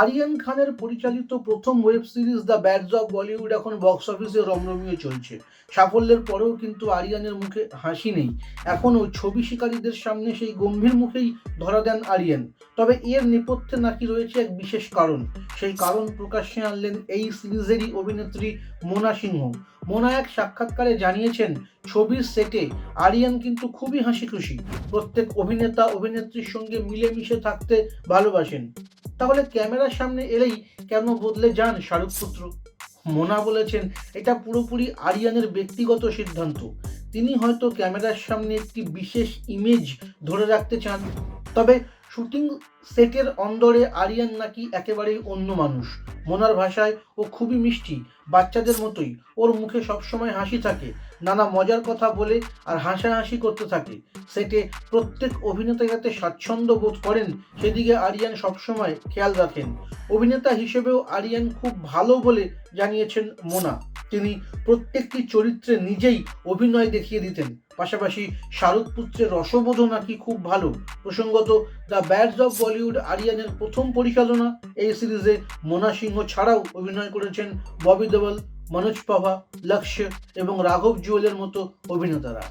আরিয়ান খানের পরিচালিত প্রথম web series the bads of Bollywood এখন বক্স অফিসে রমরমিয়ে চলছে। সাফল্যের পরেও কিন্তু আরিয়ানের মুখে হাসি নেই। এখনও ছবি শিকারীদের সামনে সেই গম্ভীর মুখেই ধরা দেন আরিয়ান। তবে এর নেপথ্যে নাকি রয়েছে এক বিশেষ কারণ। সেই কারণ প্রকাশ্যে আনলেন এই সিরিজেরই অভিনেত্রী মোনা সিংহ। মোনা এক সাক্ষাৎকারে জানিয়েছেন, ছবির সেটে আরিয়ান কিন্তু খুবই হাসি খুশি প্রত্যেক অভিনেতা অভিনেত্রীর সঙ্গে মিলেমিশে থাকতে ভালোবাসেন। তাহলে ক্যামেরার সামনে এলেই কেন বদলে যান শাহরুখ পুত্র? মোনা বলেছেন, এটা পুরোপুরি আরিয়ানের ব্যক্তিগত সিদ্ধান্ত। তিনি হয়তো ক্যামেরার সামনে একটি বিশেষ ইমেজ ধরে রাখতে চান। তবে শুটিং সেটের অন্দরে আরিয়ান নাকি একেবারেই অন্য মানুষ। মোনার ভাষায় ও খুবই মিষ্টি, বাচ্চাদের মতোই। ওর মুখে সবসময় হাসি থাকে, নানা মজার কথা বলে আর হাসাহাসি করতে থাকে। সেটে প্রত্যেক অভিনেতা যাতে স্বাচ্ছন্দ্য বোধ করেন, সেদিকে আরিয়ান সবসময় খেয়াল রাখেন। অভিনেতা হিসেবেও আরিয়ান খুব ভালো বলে জানিয়েছেন মোনা। তিনি প্রত্যেকটি চরিত্রে নিজেই অভিনয় দেখিয়ে দিতেন। পাশাপাশি শাহরুখ পুত্রের রসবোধও নাকি খুব ভালো। প্রসঙ্গত, দ্য ব্যাডস অফ বলিউড আরিয়ানের প্রথম পরিচালনা এই সিরিজে মোনা সিংহ ছাড়াও অভিনয় করেছেন ববি দেওয়াল মনোজ পাভা, লক্ষ্য এবং রাঘব জুয়েলের মতো অভিনেতারা।